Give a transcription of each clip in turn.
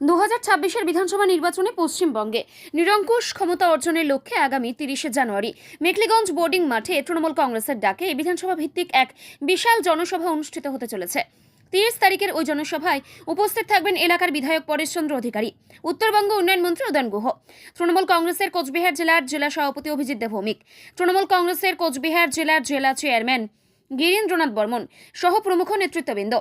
দু হাজার বিধানসভা নির্বাচনে পশ্চিমবঙ্গে নিরঙ্কুশ ক্ষমতা অর্জনের লক্ষ্যে আগামী তিরিশে জানুয়ারি মেকলিগঞ্জ বোর্ডিং মাঠে তৃণমূল কংগ্রেসের ডাকে বিধানসভা ভিত্তিক এক বিশাল জনসভা অনুষ্ঠিত হতে চলেছে। তিরিশ তারিখের ওই জনসভায় উপস্থিত থাকবেন এলাকার বিধায়ক পরেশচন্দ্র অধিকারী, উত্তরবঙ্গ উন্নয়ন মন্ত্রী উদয়ন গুহ, তৃণমূল কংগ্রেসের কোচবিহার জেলার জেলা সভাপতি অভিজিৎ দেব ভৌমিক তৃণমূল কংগ্রেসের কোচবিহার জেলার জেলা চেয়ারম্যান গিরীন্দ্রনাথ বর্মন সহ প্রমুখ নেতৃত্ববৃন্দ।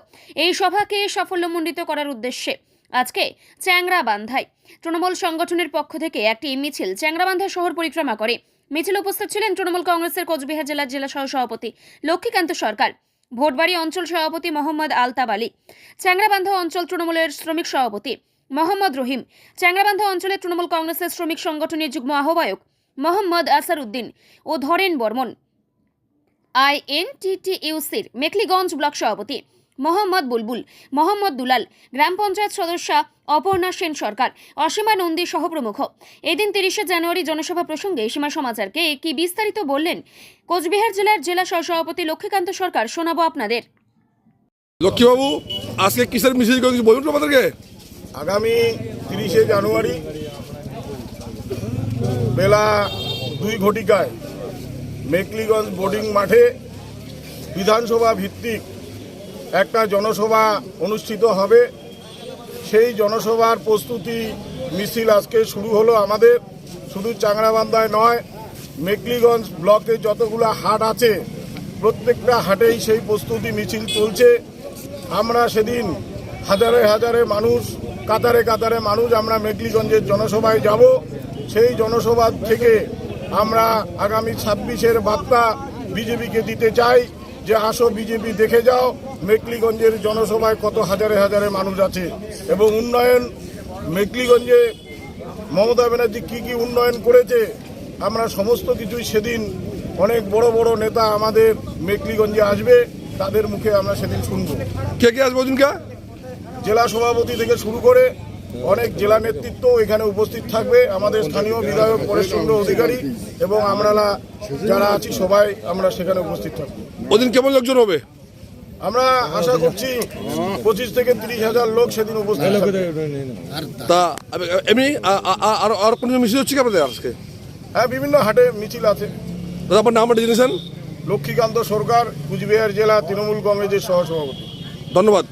এই সভাকে সাফল্যমণ্ডিত করার উদ্দেশ্যে আজকে চ্যাংরাবান্ধায়। তৃণমূল সংগঠনের পক্ষ থেকে একটি মিছিল চ্যাংরাবান্ধা শহর পরিক্রমা করে। মিছিল উপস্থিত ছিলেন তৃণমূল কংগ্রেসের কোচবিহার জেলার জেলা সহ সভাপতি লক্ষ্মীকান্ত সরকার, ভোটবাড়ি অঞ্চল সভাপতি মোহাম্মদ আলতাব আলী, চ্যাংরাবান্ধা অঞ্চল তৃণমূলের শ্রমিক সভাপতি মোহাম্মদ রহিম, চ্যাংরাবান্ধা অঞ্চলের তৃণমূল কংগ্রেসের শ্রমিক সংগঠনের যুগ্ম আহ্বায়ক মোহাম্মদ আসার উদ্দিন ও ধরেন বর্মন। আইএনটিটিইউসির মেখলিগঞ্জ ব্লক সভাপতি মোহাম্মদ বুলবুল মোহাম্মদ দুলাল গ্রাম পঞ্চায়েত সদস্যা অপর্ণা সেন সরকার অসীমা নন্দী সহ প্রমুখ। এদিন তিরিশে জানুয়ারি জনসভা প্রসঙ্গে সীমা সমাচারকে কি বিস্তারিত বললেন কোচবিহার জেলার জেলা সহসভাপতি লক্ষ্মীকান্ত সরকার শোনাবো আপনাদের। লক্ষ্মীবাবু আজকে কিসের মিছিল করে কিছু বলুন আমাদেরকে। আগামী তিরিশে জানুয়ারি বেলা দুই ঘটিকায় মেকলিগঞ্জ বোর্ডিং মাঠে বিধানসভা ভিত্তিক একটা জনসভা অনুষ্ঠিত হবে। সেই জনসভার প্রস্তুতি মিছিল আজকে শুরু হলো আমাদের। শুধু চাংড়াবান্ধায় নয়, মেকলিগঞ্জ ব্লকে যতগুলো হাট আছে, প্রত্যেকটা হাটেই সেই প্রস্তুতি মিছিল চলছে। আমরা সেদিন হাজারে হাজারে মানুষ, কাতারে কাতারে মানুষ আমরা মেকলিগঞ্জের জনসভায় যাব। সেই জনসভা থেকে আমরা আগামী ছাব্বিশের বার্তা বিজেপিকে দিতে চাই যে, আসো বিজেপি দেখে যাও। মেকলিগঞ্জের জনসভায় কত হাজারে হাজারে মানুষ আছে এবং উন্নয়ন মেকলিগঞ্জে মমতা ব্যানার্জি কী কী উন্নয়ন করেছে আমরা সমস্ত কিছুই সেদিন অনেক বড় বড় নেতা আমাদের মেকলিগঞ্জে আসবে তাদের মুখে আমরা সেদিন শুনব। কে কে আসব দিনকা জেলা সভাপতি থেকে শুরু করে অনেক জেলা নেতৃত্ব এখানে উপস্থিত থাকবে আমাদের স্থানীয় বিধায়ক পরেশচন্দ্র অধিকারী এবং আমরা যারা আছি সবাই আমরা সেখানে উপস্থিত থাকব। ওদিন কেমন লোকজন হবে? আমরা আশা করছি পঁচিশ থেকে তিরিশ হাজার লোক সেদিন উপস্থিত তা এমনি আর আর কোনো মিছিল হচ্ছে কি আপনাদের আজকে? হ্যাঁ বিভিন্ন হাটে মিছিল আছে। দাদা আপনার নামটা জেনেছেন? লক্ষ্মীকান্ত সরকার কুচবিহার জেলা তৃণমূল কংগ্রেসের সহসভাপতি। ধন্যবাদ।